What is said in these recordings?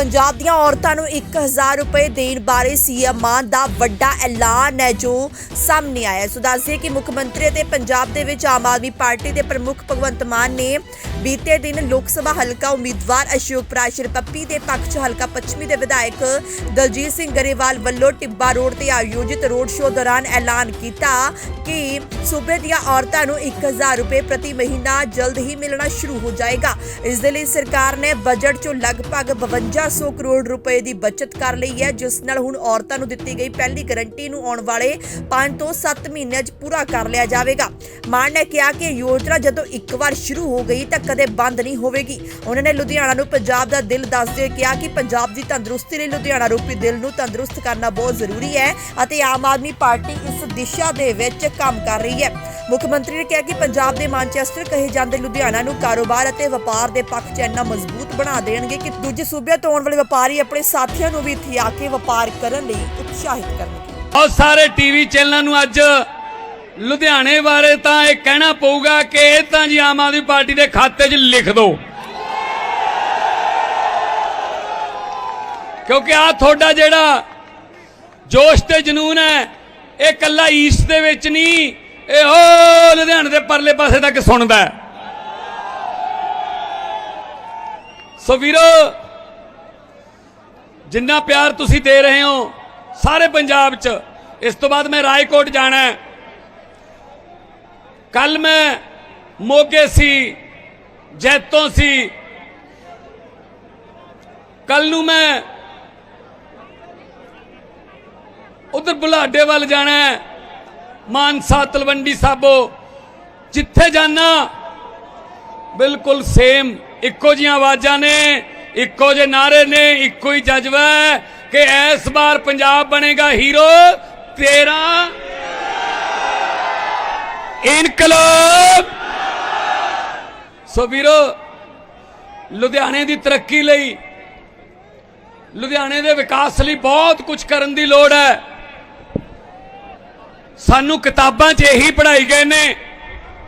ਪੰਜਾਬ ਦੀਆਂ ਔਰਤਾਂ ਨੂੰ 1000 ਰੁਪਏ ਦੇਣ ਬਾਰੇ ਸੀਐਮ ਮਾਨ ਦਾ ਵੱਡਾ ਐਲਾਨ ਹੈ ਜੋ ਸਾਹਮਣੇ ਆਇਆ ਸੋ ਦੱਸਦੇ ਕਿ ਮੁੱਖ ਮੰਤਰੀ ਅਤੇ ਪੰਜਾਬ ਦੇ ਵਿੱਚ ਆਮ ਆਦਮੀ ਪਾਰਟੀ ਦੇ ਪ੍ਰਮੁੱਖ ਭਗਵੰਤ ਮਾਨ ਨੇ ਬੀਤੇ ਦਿਨ ਲੋਕ ਸਭਾ ਹਲਕਾ ਉਮੀਦਵਾਰ ਅਸ਼ੋਕ ਪ੍ਰਾਸ਼ਰ ਪੱਪੀ ਦੇ ਪੱਖ 'ਚ ਹਲਕਾ ਪੱਛਮੀ ਦੇ ਵਿਧਾਇਕ ਦਲਜੀਤ ਸਿੰਘ ਗਰੇਵਾਲ ਵੱਲੋਂ ਟਿੱਬਾ ਰੋਡ ਤੇ ਆਯੋਜਿਤ ਰੋਡ ਸ਼ੋਅ ਦੌਰਾਨ ਐਲਾਨ ਕੀਤਾ ਕਿ ਸੂਬੇ ਦੀਆਂ ਔਰਤਾਂ ਨੂੰ 1000 ਰੁਪਏ ਪ੍ਰਤੀ ਮਹੀਨਾ ਜਲਦ ਹੀ ਮਿਲਣਾ ਸ਼ੁਰੂ ਹੋ ਜਾਏਗਾ। ਇਸ ਦੇ ਲਈ ਸਰਕਾਰ ਨੇ ਬਜਟ 'ਚੋਂ ਲਗਭਗ 5200 ਕਰੋੜ ਰੁਪਏ ਦੀ ਬਚਤ ਕਰ ਲਈ ਹੈ, ਜਿਸ ਨਾਲ ਹੁਣ ਔਰਤਾਂ ਨੂੰ ਦਿੱਤੀ ਗਈ ਪਹਿਲੀ ਗਰੰਟੀ ਨੂੰ ਆਉਣ ਵਾਲੇ 5 ਤੋਂ 7 ਮਹੀਨਿਆਂ 'ਚ ਪੂਰਾ ਕਰ ਲਿਆ ਜਾਵੇਗਾ। ਮਾਨ ਨੇ ਕਿਹਾ ਕਿ ਯੋਜਨਾ ਜਦੋਂ ਇੱਕ ਵਾਰ ਸ਼ੁਰੂ ਹੋ ਗਈ ਤਾਂ ਕਦੇ ਬੰਦ ਨਹੀਂ ਹੋਵੇਗੀ। ਉਹਨਾਂ ਨੇ ਲੁਧਿਆਣਾ ਨੂੰ ਪੰਜਾਬ ਦਾ ਦਿਲ ਦੱਸਦੇ ਹੋਏ ਕਿਹਾ ਕਿ ਪੰਜਾਬ ਦੀ ਤੰਦਰੁਸਤੀ ਲਈ ਲੁਧਿਆਣਾ ਰੂਪੀ ਦਿਲ ਨੂੰ ਤੰਦਰੁਸਤ ਕਰਨਾ ਬਹੁਤ ਜ਼ਰੂਰੀ ਹੈ ਅਤੇ ਆਮ ਆਦਮੀ ਪਾਰਟੀ ਇਸ ਦਿਸ਼ਾ ਦੇ ਵਿੱਚ ਕੰਮ ਕਰ ਰਹੀ ਹੈ। ਮੁੱਖ ਮੰਤਰੀ ਨੇ ਕਿਹਾ ਕਿ ਪੰਜਾਬ ਦੇ ਮਾਨਚੈਸਟਰ ਕਹੇ ਜਾਂਦੇ ਲੁਧਿਆਣਾ ਨੂੰ ਕਾਰੋਬਾਰ ਅਤੇ ਵਪਾਰ ਦੇ ਪੱਖ 'ਚ ਇੰਨਾ ਮਜ਼ਬੂਤ ਬਣਾ ਦੇਣਗੇ ਕਿ ਦੂਜੇ ਸੂਬਿਆਂ ਤੋਂ ਆਉਣ ਵਾਲੇ ਵਪਾਰੀ ਆਪਣੇ ਸਾਥੀਆਂ ਨੂੰ ਵੀ ਇੱਥੇ ਆ ਕੇ ਵਪਾਰ ਕਰਨ ਲਈ ਉਤਸ਼ਾਹਿਤ ਕਰਨਗੇ। ਬਹੁਤ ਸਾਰੇ ਟੀਵੀ ਚੈਨਲਾਂ ਨੂੰ ਅੱਜ ਲੁਧਿਆਣੇ ਬਾਰੇ ਤਾਂ ਇਹ ਕਹਿਣਾ ਪਊਗਾ ਕਿ ਇਹ ਤਾਂ ਜੀ ਆਮ ਆਦਮੀ ਪਾਰਟੀ ਦੇ ਖਾਤੇ 'ਚ ਲਿਖ ਦਿਓ ਕਿਉਂਕਿ ਆ ਤੁਹਾਡਾ ਜਿਹੜਾ ਜੋਸ਼ ਤੇ ਜਨੂਨ ਹੈ, ਇਹ ਕੱਲਾ ਈਸਟ ਦੇ ਵਿੱਚ ਨਹੀਂ, ਇਹ ਹੋ ਲੁਧਿਆਣੇ ਦੇ ਪਰਲੇ ਪਾਸੇ ਤੱਕ ਸੁਣਦਾ ਸੋ ਵੀਰੋ, ਜਿੰਨਾ ਪਿਆਰ ਤੁਸੀਂ ਦੇ ਰਹੇ ਹੋ, ਸਾਰੇ ਪੰਜਾਬ 'ਚ, ਇਸ ਤੋਂ ਬਾਅਦ ਮੈਂ ਰਾਏਕੋਟ ਜਾਣਾ ਹੈ। ਕੱਲ ਮੈਂ ਮੋਗੇ ਸੀ, ਜੈਤੋਂ ਸੀ। ਕੱਲ ਨੂੰ ਮੈਂ ਉਧਰ ਬੁਲਾਡੇ ਵੱਲ ਜਾਣਾ ਮਾਨਸਾ, ਤਲਵੰਡੀ ਸਾਬੋ, ਜਿੱਥੇ ਜਾਣਾ ਬਿਲਕੁਲ ਸੇਮ ਇੱਕੋ ਜੀਆਂ ਆਵਾਜ਼ਾਂ ਨੇ, ਇੱਕੋ ਜਿਹੇ ਨਾਰੇ ਨੇ, ਇੱਕੋ ਹੀ ਜਜ਼ਬਾ ਹੈ ਕਿ ਇਸ ਵਾਰ ਪੰਜਾਬ ਬਣੇਗਾ ਹੀਰੋ ਤੇਰਾ ਇਨਕਲਾਬ। ਸੋ ਵੀਰੋ, ਲੁਧਿਆਣੇ ਦੀ ਤਰੱਕੀ ਲਈ, ਲੁਧਿਆਣੇ ਦੇ ਵਿਕਾਸ ਲਈ ਬਹੁਤ ਕੁਝ ਕਰਨ ਦੀ ਲੋੜ ਹੈ। ਸਾਨੂੰ ਕਿਤਾਬਾਂ 'ਚ ਇਹੀ ਪੜ੍ਹਾਈ ਗਏ ਨੇ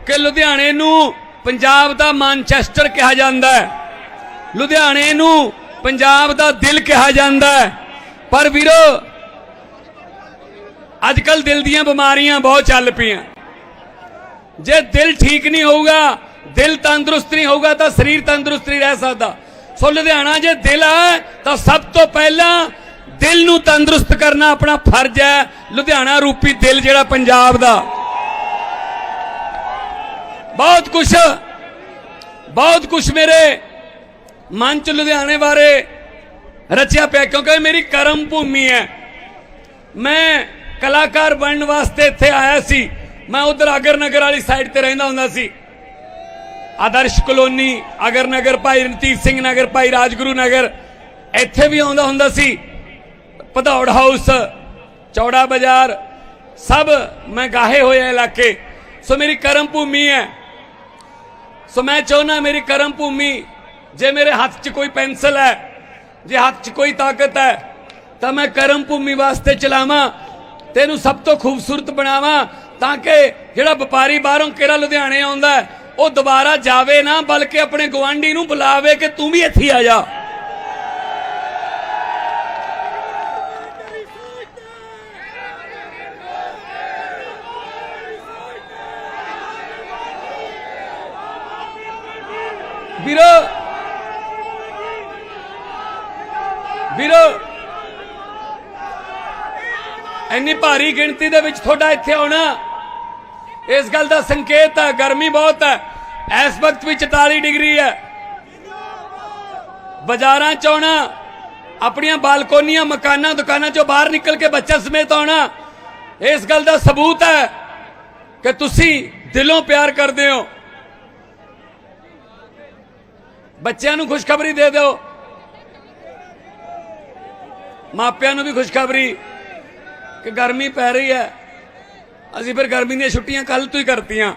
ਕਿ ਲੁਧਿਆਣੇ ਨੂੰ ਪੰਜਾਬ ਦਾ ਮਾਨਚੈਸਟਰ ਕਿਹਾ ਜਾਂਦਾ ਹੈ। ਲੁਧਿਆਣੇ ਨੂੰ ਪੰਜਾਬ ਦਾ ਦਿਲ ਕਿਹਾ ਜਾਂਦਾ ਹੈ। ਪਰ ਵੀਰੋ, ਅੱਜ ਕੱਲ ਦਿਲ ਦੀਆਂ ਬਿਮਾਰੀਆਂ ਬਹੁਤ ਚੱਲ ਪਈਆਂ। ਜੇ ਦਿਲ ਠੀਕ ਨਹੀਂ ਹੋਊਗਾ, ਦਿਲ ਤੰਦਰੁਸਤ ਨਹੀਂ ਹੋਊਗਾ, ਤਾਂ ਸਰੀਰ ਤੰਦਰੁਸਤ ਨਹੀਂ ਰਹਿ ਸਕਦਾ। ਸੋ ਲੁਧਿਆਣਾ ਜੇ ਦਿਲ ਹੈ, ਤਾਂ ਸਭ ਤੋਂ ਪਹਿਲਾਂ ਦਿਲ ਨੂੰ ਤੰਦਰੁਸਤ ਕਰਨਾ ਆਪਣਾ ਫਰਜ਼ ਹੈ। ਲੁਧਿਆਣਾ ਰੂਪੀ ਦਿਲ ਜਿਹੜਾ ਪੰਜਾਬ ਦਾ। ਬਹੁਤ ਕੁਝ ਬਹੁਤ ਕੁਝ ਮੇਰੇ ਮਨ ਚ ਲੁਧਿਆਣੇ ਬਾਰੇ ਰਚਿਆ ਪਿਆ, ਕਿਉਂਕਿ ਮੇਰੀ ਕਰਮ ਭੂਮੀ ਹੈ। ਮੈਂ ਕਲਾਕਾਰ ਬਣਨ ਵਾਸਤੇ ਇੱਥੇ ਆਇਆ ਸੀ। ਮੈਂ ਉਧਰ ਅਗਰ ਨਗਰ ਵਾਲੀ ਸਾਈਡ ਤੇ ਰਹਿੰਦਾ ਹੁੰਦਾ ਸੀ। ਆਦਰਸ਼ ਕਲੋਨੀ ਅਗਰ ਨਗਰ ਭਾਈ ਰਣਜੀਤ ਸਿੰਘ ਨਗਰ, ਭਾਈ ਰਾਜਗੁਰੂ ਨਗਰ, ਇੱਥੇ ਵੀ ਆਉਂਦਾ ਹੁੰਦਾ ਸੀ। ਭਦੌੜ ਹਾਊਸ ਚੌੜਾ ਬਾਜ਼ਾਰ, ਸਭ ਮੈਂ ਗਾਹੇ ਹੋਏ ਇਲਾਕੇ। ਸੋ ਮੇਰੀ ਕਰਮ ਭੂਮੀ ਹੈ। ਸੋ ਮੈਂ ਚਾਹੁੰਦਾ ਮੇਰੀ ਕਰਮ ਭੂਮੀ, ਜੇ ਮੇਰੇ ਹੱਥ 'ਚ ਕੋਈ ਪੈਨਸਲ ਹੈ, ਜੇ ਹੱਥ 'ਚ ਕੋਈ ਤਾਕਤ ਹੈ, ਤਾਂ ਮੈਂ ਕਰਮ ਭੂਮੀ ਵਾਸਤੇ ਚਲਾਵਾਂ ਤੇ ਇਹਨੂੰ ਸਭ ਤੋਂ ਖੂਬਸੂਰਤ ਬਣਾਵਾਂ। ਤਾਂ ਕਿ ਜਿਹੜਾ ਵਪਾਰੀ ਬਾਹਰੋਂ ਕਿਹੜਾ ਲੁਧਿਆਣੇ ਆਉਂਦਾ ਉਹ ਦੁਬਾਰਾ ਜਾਵੇ ਨਾ, ਬਲਕਿ ਆਪਣੇ ਗਵਾਂਢੀ ਨੂੰ ਬੁਲਾਵੇ ਕਿ ਤੂੰ ਵੀ ਇੱਥੇ ਆ ਜਾ। ਵੀਰੋ ਵੀਰੋ, ਇੰਨੀ ਭਾਰੀ ਗਿਣਤੀ ਦੇ ਵਿੱਚ ਤੁਹਾਡਾ ਇੱਥੇ ਆਉਣਾ। ਇਸ ਗੱਲ ਦਾ ਸੰਕੇਤ ਹੈ, ਗਰਮੀ ਬਹੁਤ ਹੈ। ਇਸ ਵਕਤ ਵੀ 44 ਡਿਗਰੀ ਹੈ। ਬਾਜ਼ਾਰਾਂ ਚ ਆਉਣਾ ਆਪਣੀਆਂ ਬਾਲਕੋਨੀਆਂ, ਮਕਾਨਾਂ, ਦੁਕਾਨਾਂ ਚੋਂ ਬਾਹਰ ਨਿਕਲ ਕੇ ਬੱਚਾ ਸਮੇਤ ਆਉਣਾ, ਇਸ ਗੱਲ ਦਾ ਸਬੂਤ ਹੈ ਕਿ ਤੁਸੀਂ ਦਿਲੋਂ ਪਿਆਰ ਕਰਦੇ ਹੋ। ਬੱਚਿਆਂ ਨੂੰ ਖੁਸ਼ਖਬਰੀ ਦੇ ਦਿਓ। ਮਾਪਿਆਂ ਨੂੰ ਵੀ ਖੁਸ਼ਖਬਰੀ ਕਿ ਗਰਮੀ ਪੈ ਰਹੀ ਹੈ। ਅਸੀਂ ਫਿਰ ਗਰਮੀ ਦੀਆਂ ਛੁੱਟੀਆਂ ਕੱਲ ਤੋਂ ਹੀ ਕਰਤੀਆਂ।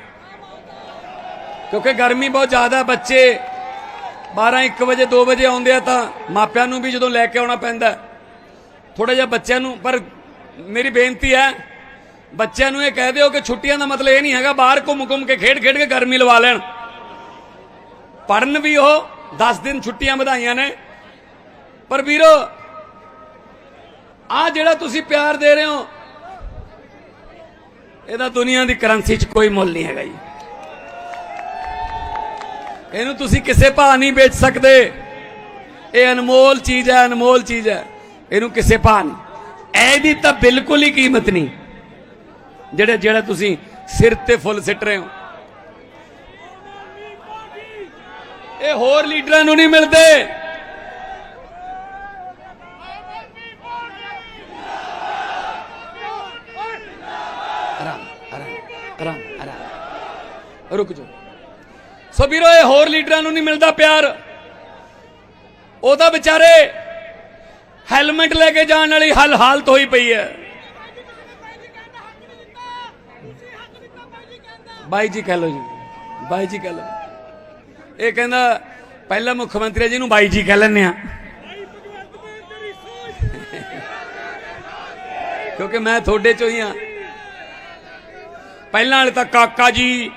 ਕਿਉਂਕਿ ਗਰਮੀ ਬਹੁਤ ਜ਼ਿਆਦਾ ਬੱਚੇ 12 1 ਵਜੇ 2 ਵਜੇ ਆਉਂਦੇ ਆ ਤਾਂ ਮਾਪਿਆਂ ਨੂੰ ਵੀ ਜਦੋਂ ਲੈ ਕੇ ਆਉਣਾ ਪੈਂਦਾ। ਥੋੜਾ ਜਿਹਾ ਬੱਚਿਆਂ ਨੂੰ, ਪਰ ਮੇਰੀ ਬੇਨਤੀ ਹੈ, ਬੱਚਿਆਂ ਨੂੰ ਇਹ ਕਹਿ ਦਿਓ ਕਿ ਛੁੱਟੀਆਂ ਦਾ ਮਤਲਬ ਇਹ ਨਹੀਂ ਹੈਗਾ, ਬਾਹਰ ਘੁੰਮ ਘੁੰਮ ਕੇ, ਖੇਡ ਖੇਡ ਕੇ ਗਰਮੀ ਲਵਾ ਲੈਣ। ਪੜਨ ਵੀ ਉਹ 10 ਦਿਨ ਛੁੱਟੀਆਂ ਵਧਾਈਆਂ ਨੇ। ਪਰ ਵੀਰੋ ਆ ਜਿਹੜਾ ਤੁਸੀਂ ਪਿਆਰ ਦੇ ਰਹੇ ਹੋ ਇਹਦਾ ਦੁਨੀਆ ਦੀ ਕਰੰਸੀ 'ਚ ਕੋਈ ਮੁੱਲ ਨਹੀਂ ਹੈਗਾ ਜੀ। ਇਹਨੂੰ ਤੁਸੀਂ ਕਿਸੇ ਭਾਅ ਨਹੀਂ ਵੇਚ ਸਕਦੇ। ਇਹ ਅਨਮੋਲ ਚੀਜ਼ ਹੈ, ਅਨਮੋਲ ਚੀਜ਼ ਹੈ। ਇਹਨੂੰ ਕਿਸੇ ਭਾਅ ਨਹੀਂ। ਇਹਦੀ ਤਾਂ ਬਿਲਕੁਲ ਹੀ ਕੀਮਤ ਨਹੀਂ। ਜਿਹੜੇ, ਜਿਹੜਾ ਤੁਸੀਂ ਸਿਰ ਤੇ ਫੁੱਲ ਸਿੱਟ ਰਹੇ ਹੋ। ਇਹ ਹੋਰ ਲੀਡਰਾਂ ਨੂੰ ਨਹੀਂ ਮਿਲਦੇ। ਰੁਕ ਜਾਓ। ਸੋ ਵੀਰੋ, ਇਹ ਹੋਰ ਲੀਡਰਾਂ ਨੂੰ ਨਹੀਂ ਮਿਲਦਾ ਪਿਆਰ। ਉਹ ਤਾਂ ਵਿਚਾਰੇ ਹੈਲਮਟ ਲੈ ਕੇ ਜਾਣ ਵਾਲੀ ਹਲ ਹਾਲਤ ਹੋਈ ਪਈ ਹੈ। ਬਾਈ ਜੀ ਕਹਿ ਲੋ ਜੀ, ਬਾਈ ਜੀ ਕਹਿ ਲੋ ਇਹ ਕਹਿੰਦਾ, ਪਹਿਲਾ ਮੁੱਖ ਮੰਤਰੀ ਜੀ ਨੂੰ ਬਾਈ ਜੀ ਕਹਿ ਲੈਂਦੇ ਆ। ਕਿਉਂਕਿ ਮੈਂ ਤੁਹਾਡੇ ਚੋਂ ਹੀ ਆ। ਪਹਿਲਾਂ ਵਾਲੇ ਤਾਂ ਕਾਕਾ ਜੀ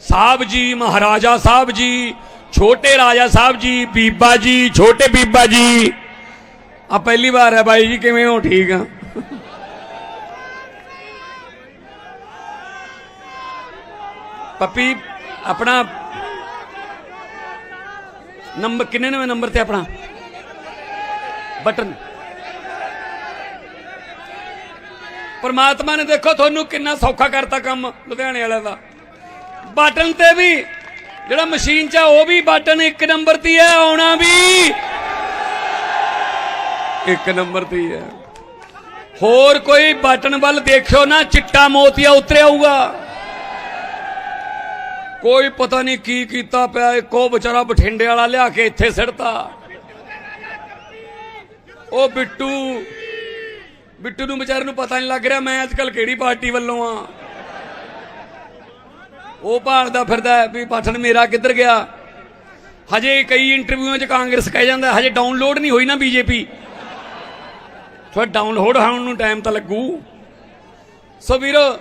ਸਾਹਿਬ ਜੀ, ਮਹਾਰਾਜਾ ਸਾਹਿਬ ਜੀ, ਛੋਟੇ ਰਾਜਾ ਸਾਹਿਬ ਜੀ, ਬੀਬਾ ਜੀ, ਛੋਟੇ ਬੀਬਾ ਜੀ। ਆ ਪਹਿਲੀ ਵਾਰ ਹੈ ਬਾਈ ਜੀ, ਕਿਵੇਂ ਹੋ? ਠੀਕ ਆ। ਪੱਪੀ, ਆਪਣਾ ਨੰਬਰ ਕਿੰਨੇ ਨਵੇਂ ਨੰਬਰ ਤੇ ਆਪਣਾ? ਬਟਨ। ਪਰਮਾਤਮਾ ਨੇ ਦੇਖੋ, ਤੁਹਾਨੂੰ ਕਿੰਨਾ ਸੌਖਾ ਕਰਤਾ ਕੰਮ, ਲੁਧਿਆਣੇ ਵਾਲਿਆਂ ਦਾ। ਬਟਨ ਤੇ ਵੀ, ਜਿਹੜਾ ਮਸ਼ੀਨ 'ਚ ਆ, ਉਹ ਵੀ ਬਟਨ ਇੱਕ ਨੰਬਰ ਤੇ ਹੈ ਆਉਣਾ ਵੀ। ਇੱਕ ਨੰਬਰ ਤੇ ਹੈ ਹੋਰ ਕੋਈ ਬਟਨ ਵੱਲ ਦੇਖਿਓ ਨਾ, ਚਿੱਟਾ ਮੋਤੀਆ ਉਤਰਿਆ ਆਊਗਾ ਕੋਈ ਪਤਾ ਨਹੀਂ ਕੀ ਕੀਤਾ ਪਿਆ, ਇੱਕੋ ਵਿਚਾਰਾ ਬਠਿੰਡੇ ਵਾਲਾ ਲਿਆ ਕੇ ਇੱਥੇ ਸਿੱਟਤਾ ਉਹ ਬਿੱਟੂ ਬਿੱਟੂ ਨੂੰ ਵਿਚਾਰੇ ਨੂੰ ਪਤਾ ਨਹੀਂ ਲੱਗ ਰਿਹਾ, ਮੈਂ ਅੱਜ ਕੱਲ ਕਿਹੜੀ ਪਾਰਟੀ ਵੱਲੋਂ ਆ। ਉਹ ਭਾਲਦਾ ਫਿਰਦਾ ਵੀ ਪਾਠਣ ਮੇਰਾ ਕਿੱਧਰ ਗਿਆ? ਹਜੇ ਕਈ ਇੰਟਰਵਿਊਆਂ 'ਚ ਕਾਂਗਰਸ ਕਹਿ ਜਾਂਦਾ, ਹਜੇ ਡਾਊਨਲੋਡ ਨਹੀਂ ਹੋਈ ਨਾ ਬੀਜੇਪੀ। ਥੋੜਾ ਡਾਊਨਲੋਡ ਹੋਣ ਨੂੰ ਟਾਈਮ ਤਾਂ ਲੱਗੂ। ਸੋ ਵੀਰੋ,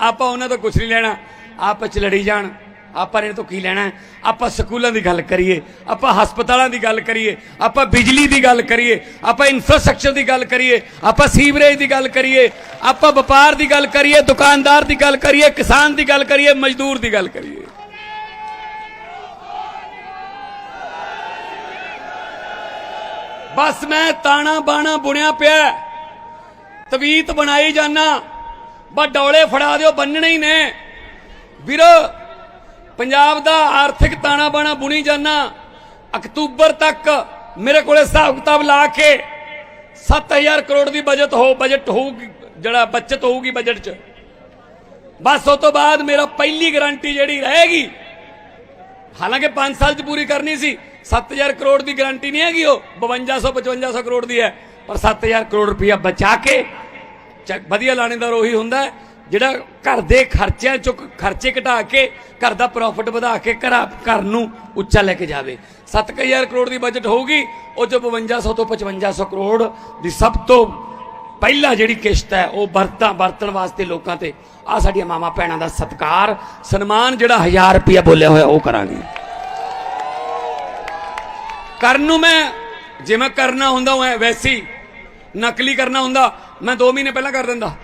ਆਪਾਂ ਉਹਨਾਂ ਤੋਂ ਕੁਝ ਨਹੀਂ ਲੈਣਾ, ਆਪਸ ਚ ਲੜੀ ਜਾਣ। ਆਪਾਂ ਨੇ ਤੋਂ ਕੀ ਲੈਣਾ ਆਪਾਂ ਸਕੂਲਾਂ ਦੀ ਗੱਲ ਕਰੀਏ, ਆਪਾਂ ਹਸਪਤਾਲਾਂ ਦੀ ਗੱਲ ਕਰੀਏ, ਆਪਾਂ ਬਿਜਲੀ ਦੀ ਗੱਲ ਕਰੀਏ, ਆਪਾਂ ਇਨਫਰਾਸਟ੍ਰਕਚਰ ਦੀ ਗੱਲ ਕਰੀਏ, ਆਪਾਂ ਸੀਵਰੇਜ ਦੀ ਗੱਲ ਕਰੀਏ, ਆਪਾਂ ਵਪਾਰ ਦੀ ਗੱਲ ਕਰੀਏ, ਦੁਕਾਨਦਾਰ ਦੀ ਗੱਲ ਕਰੀਏ, ਕਿਸਾਨ ਦੀ ਗੱਲ ਕਰੀਏ, ਮਜ਼ਦੂਰ ਦੀ ਗੱਲ ਕਰੀਏ। ਬਸ ਮੈਂ ਤਾਣਾ ਬਾਣਾ ਬੁਣਿਆ ਪਿਆ ਤਵੀਤ ਬਣਾਈ ਜਾਣਾ ਬਸ ਡੌਲੇ ਫੜਾ ਦਿਓ, ਬੰਨਣੇ ਹੀ ਨੇ। ਵੀਰੋ ਪੰਜਾਬ ਦਾ ਆਰਥਿਕ ਤਾਣਾ ਬਾਣਾ ਬੁਣੀ ਜਾਣਾ ਅਕਤੂਬਰ ਤੱਕ ਮੇਰੇ ਕੋਲੇ ਹਿਸਾਬ ਕਿਤਾਬ ਲਾ ਕੇ 7000 ਕਰੋੜ ਦੀ ਬਜਟ ਹੋ, ਬਜਟ ਹੋਊਗੀ, ਜਿਹੜਾ ਬਚਤ ਹੋਊਗੀ ਬਜਟ 'ਚ। ਬਸ ਉਸ ਤੋਂ ਬਾਅਦ ਮੇਰਾ ਪਹਿਲੀ ਗਾਰੰਟੀ ਜਿਹੜੀ ਰਹੇਗੀ, ਹਾਲਾਂਕਿ 5 ਸਾਲ 'ਚ ਪੂਰੀ ਕਰਨੀ ਸੀ 7000 ਕਰੋੜ ਦੀ ਗਾਰੰਟੀ ਨਹੀਂ ਹੈਗੀ ਉਹ 5200 5500 ਕਰੋੜ ਦੀ ਹੈ। ਪਰ 7000 ਕਰੋੜ ਰੁਪਇਆ ਬਚਾ ਕੇ, ਚ- ਵਧੀਆ ਲਾਣੇਦਾਰ ਉਹੀ ਹੁੰਦਾ ਹੈ। ਜਿਹੜਾ ਘਰ ਦੇ ਖਰਚਿਆਂ ਚੋਂ ਖਰਚੇ ਘਟਾ ਕੇ ਘਰ ਦਾ ਪ੍ਰੋਫਿਟ ਵਧਾ ਕੇ ਘਰ ਘਰ ਨੂੰ ਉੱਚਾ ਲੈ ਕੇ ਜਾਵੇ। 7000 ਕਰੋੜ ਦੀ ਬਜਟ ਹੋਊਗੀ, ਉਹ ਚ 5200 ਤੋਂ 5500 ਕਰੋੜ ਦੀ ਸਭ ਤੋਂ ਪਹਿਲਾ ਜਿਹੜੀ ਕਿਸ਼ਤ ਹੈ, ਉਹ ਵਰਤਾਂ, ਵਰਤਣ ਵਾਸਤੇ ਲੋਕਾਂ ਤੇ ਆ ਸਾਡੀਆਂ ਮਾਮਾ ਭੈਣਾਂ ਦਾ ਸਤਕਾਰ, ਸਨਮਾਨ ਜਿਹੜਾ 1000 ਰੁਪਇਆ ਬੋਲਿਆ ਹੋਇਆ, ਉਹ ਕਰਾਂਗੇ। ਕਰਨ ਨੂੰ ਮੈਂ ਜੇ ਮੈਂ ਕਰਨਾ ਹੁੰਦਾ ਹੋਇਆ ਵੈਸੀ ਨਕਲੀ ਕਰਨਾ ਹੁੰਦਾ, ਮੈਂ 2 ਮਹੀਨੇ ਪਹਿਲਾਂ ਕਰ ਦਿੰਦਾ।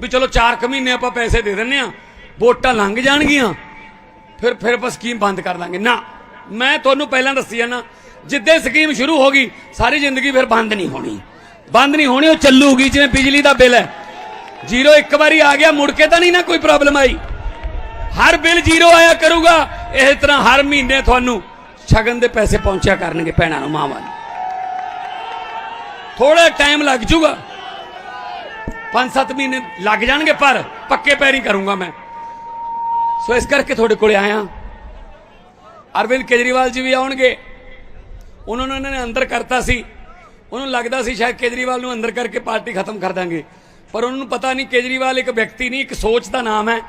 ਵੀ ਚਲੋ 4 ਕੁ ਮਹੀਨੇ ਆਪਾਂ ਪੈਸੇ ਦੇ ਦਿੰਨੇ ਆ, ਵੋਟਾਂ ਲੰਘ ਜਾਣਗੀਆਂ, ਫਿਰ ਫਿਰ ਆਪਾਂ ਸਕੀਮ ਬੰਦ ਕਰ ਦਾਂਗੇ ਨਾ, ਮੈਂ ਤੁਹਾਨੂੰ ਪਹਿਲਾਂ ਦੱਸੀ ਜਾਣਾ ਜਿੱਦੇ ਸਕੀਮ ਸ਼ੁਰੂ ਹੋ ਗਈ, ਸਾਰੀ ਜ਼ਿੰਦਗੀ ਫਿਰ ਬੰਦ ਨਹੀਂ ਹੋਣੀ। ਬੰਦ ਨਹੀਂ ਹੋਣੀ, ਉਹ ਚੱਲੂਗੀ, ਜਿਵੇਂ ਬਿਜਲੀ ਦਾ ਬਿੱਲ ਹੈ। ਜ਼ੀਰੋ ਇੱਕ ਵਾਰੀ ਆ ਗਿਆ, ਮੁੜ ਕੇ ਤਾਂ ਨਹੀਂ ਨਾ ਕੋਈ ਪ੍ਰੋਬਲਮ ਆਈ। ਹਰ ਬਿੱਲ ਜ਼ੀਰੋ ਆਇਆ ਕਰੂਗਾ ਇਸ ਤਰ੍ਹਾਂ ਹਰ ਮਹੀਨੇ ਤੁਹਾਨੂੰ ਸ਼ਗਨ ਦੇ ਪੈਸੇ ਪਹੁੰਚਿਆ ਕਰਨਗੇ ਭੈਣਾਂ ਨੂੰ, ਮਾਵਾਂ ਨੂੰ। ਥੋੜਾ ਟਾਈਮ ਲੱਗ ਜੂਗਾ। 5-7 ਮਹੀਨੇ ਲੱਗ ਜਾਣਗੇ, ਪਰ ਪੱਕੇ ਪੈਰੀ ਕਰੂੰਗਾ ਮੈਂ। ਸੋ ਇਸ ਕਰਕੇ ਤੁਹਾਡੇ ਕੋਲੇ ਆਇਆ। ਅਰਵਿੰਦ ਕੇਜਰੀਵਾਲ ਜੀ ਵੀ ਆਉਣਗੇ। ਉਹਨਾਂ ਨੂੰ ਇਹਨਾਂ ਨੇ ਅੰਦਰ ਕਰਤਾ ਸੀ। ਉਹਨੂੰ ਲੱਗਦਾ ਸੀ ਸ਼ਾਇਦ ਕੇਜਰੀਵਾਲ ਨੂੰ ਅੰਦਰ ਕਰਕੇ ਪਾਰਟੀ ਖਤਮ ਕਰ ਦਾਂਗੇ। ਪਰ ਉਹਨਾਂ ਨੂੰ ਪਤਾ ਨਹੀਂ, ਕੇਜਰੀਵਾਲ ਇੱਕ ਵਿਅਕਤੀ ਨਹੀਂ, ਇੱਕ ਸੋਚ ਦਾ ਨਾਮ ਹੈ।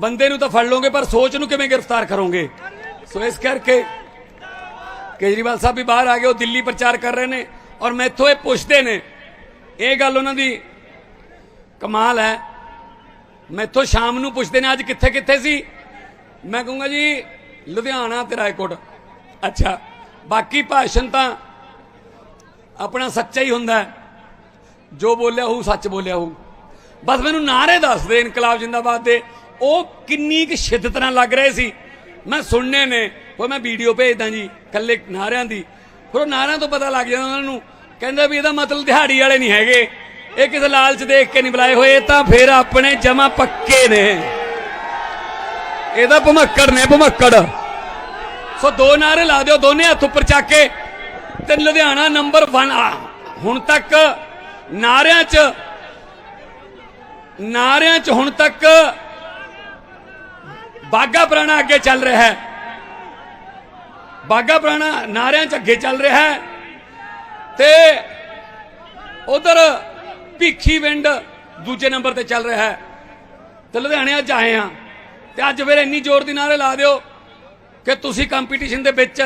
ਬੰਦੇ ਨੂੰ ਤਾਂ ਫੜ ਲਓਗੇ, ਪਰ ਸੋਚ ਨੂੰ ਕਿਵੇਂ ਗ੍ਰਿਫਤਾਰ ਕਰੋਗੇ? ਸੋ ਇਸ ਕਰਕੇ ਕੇਜਰੀਵਾਲ ਸਾਹਿਬ ਵੀ ਬਾਹਰ ਆ ਗਏ, ਉਹ ਦਿੱਲੀ ਪ੍ਰਚਾਰ ਕਰ ਰਹੇ ਨੇ। ਔਰ ਮੈਥੋਂ ਇਹ ਪੁੱਛਦੇ ਨੇ, ਇਹ ਗੱਲ ਉਹਨਾਂ ਦੀ ਕਮਾਲ ਹੈ। ਮੈਥੋਂ ਸ਼ਾਮ ਨੂੰ ਪੁੱਛਦੇ ਨੇ, ਅੱਜ ਕਿੱਥੇ ਕਿੱਥੇ ਸੀ? ਮੈਂ ਕਹੂੰਗਾ ਜੀ, ਲੁਧਿਆਣਾ ਤੇ ਰਾਏਕੋਟ। ਅੱਛਾ, ਬਾਕੀ ਭਾਸ਼ਣ ਤਾਂ ਆਪਣਾ ਸੱਚਾ ਹੀ ਹੁੰਦਾ ਜੋ ਬੋਲਿਆ ਹੋਊ, ਸੱਚ ਬੋਲਿਆ ਹੋਊ। ਬਸ ਮੈਨੂੰ ਨਾਰੇ ਦੱਸਦੇ ਇਨਕਲਾਬ ਜਿੰਦਾਬਾਦ ਦੇ। ਉਹ ਕਿੰਨੀ ਕੁ ਸ਼ਿੱਦਤ ਨਾਲ ਲੱਗ ਰਹੇ ਸੀ। ਮੈਂ ਸੁਣਨੇ ਨੇ। ਉਹ ਮੈਂ ਵੀਡੀਓ ਭੇਜਦਾ ਜੀ ਕੱਲੇ ਨਾਰਿਆਂ ਦੀ। ਫਿਰ ਉਹ ਨਾਰਿਆਂ ਤੋਂ ਪਤਾ ਲੱਗ ਜਾਂਦਾ ਉਹਨਾਂ ਨੂੰ। ਕਹਿੰਦਾ ਵੀ ਇਹਦਾ ਮਤਲਬ ਦਿਹਾੜੀ ਵਾਲੇ ਨਹੀਂ ਹੈਗੇ। ਇਹ ਕਿਸੇ ਲਾਲਚ ਦੇਖ ਕੇ ਨਹੀਂ ਬੁਲਾਏ ਹੋਏ ਤਾਂ ਫੇਰ ਆਪਣੇ ਜਮਾ ਪੱਕੇ ਨੇ। ਇਹਦਾ ਭਮੱਕੜ ਨੇ, ਭਮੱਕੜ। ਸੋ ਦੋ ਨਾਰੇ ਲਾ ਦਿਓ, ਦੋਨੇ ਹੱਥ ਉੱਪਰ ਚੱਕ ਕੇ ਤੇ ਲੁਧਿਆਣਾ ਨੰਬਰ 1 ਆ। ਹੁਣ ਤੱਕ ਨਾਰਿਆਂ 'ਚ ਨਾਰਿਆਂ 'ਚ ਹੁਣ ਤੱਕ ਬਾਗਾ ਪੁਰਾਣਾ ਅੱਗੇ ਚੱਲ ਰਿਹਾ ਹੈ। ਬਾਗਾ ਪੁਰਾਣਾ ਨਾਰਿਆਂ 'ਚ ਅੱਗੇ ਚੱਲ ਰਿਹਾ ਹੈ ਤੇ ਉਧਰ ਭੀਖੀ ਵਿੰਡ ਦੂਜੇ ਨੰਬਰ ਤੇ ਚੱਲ ਰਿਹਾ ਹੈ। ਤੇ ਲੁਧਿਆਣੇ ਅੱਜ ਆਏ ਆ ਤੇ ਅੱਜ ਫਿਰ ਇੰਨੀ ਜ਼ੋਰ ਦੀ ਨਾਰੇ ਲਾ ਦਿਓ ਕਿ ਤੁਸੀਂ ਕੰਪੀਟੀਸ਼ਨ ਦੇ ਵਿੱਚ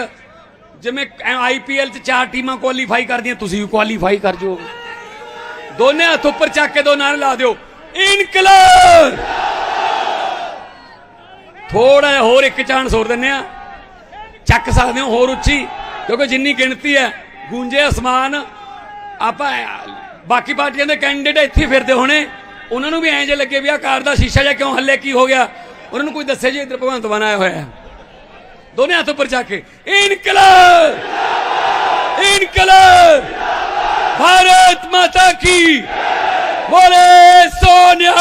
ਜਿਵੇਂ ਆਈਪੀਐਲ 'ਚ ਚਾਰ ਟੀਮਾਂ ਕੁਆਲੀਫਾਈ ਕਰਦੀਆਂ, ਤੁਸੀਂ ਵੀ ਕੁਆਲੀਫਾਈ ਕਰ ਜਾਓ। ਦੋਨੇ ਹੱਥ ਉੱਪਰ ਚੱਕ ਕੇ ਦੋ ਨਾਰੇ ਲਾ ਦਿਓ। ਇਨਕਲਾਬ! ਥੋੜਾ ਜਿਹਾ ਹੋਰ ਇੱਕ ਚਾਂਸ ਹੋਰ ਦਿੰਨੇ ਆ ਚੱਕ ਸਕਦੇ ਹੋ ਹੋਰ ਉੱਚੀ। ਕਿਉਂਕਿ ਜਿੰਨੀ ਗਿਣਤੀ ਹੈ, ਗੂੰਜੇ ਅਸਮਾਨ, ਆਪਾਂ ਬਾਕੀ ਪਾਰਟੀਆਂ ਦੇ ਕੈਂਡੀਡੇਟ ਇੱਥੇ ਫਿਰਦੇ ਹੋਣੇ। ਉਹਨਾਂ ਨੂੰ ਵੀ ਐਂ ਜੇ ਲੱਗੇ ਵੀ ਆ ਕਾਰ ਦਾ ਸ਼ੀਸ਼ਾ ਜਿਹਾ ਕਿਉਂ ਹੱਲੇ ਕੀ ਹੋ ਗਿਆ? ਉਹਨਾਂ ਨੂੰ ਕੋਈ ਦੱਸੇ ਜੀ ਇਧਰ ਭਗਵੰਤ ਮਾਨ ਆਇਆ ਹੋਇਆ ਹੈ। ਦੋਨੇ ਹੱਥ ਉੱਪਰ ਜਾ ਕੇ, ਇਨਕਲਾਬ! ਇਨਕਲਾਬ! ਭਾਰਤ ਮਾਤਾ ਕੀ! ਬੋਲੇ ਸੋਨਿਆ!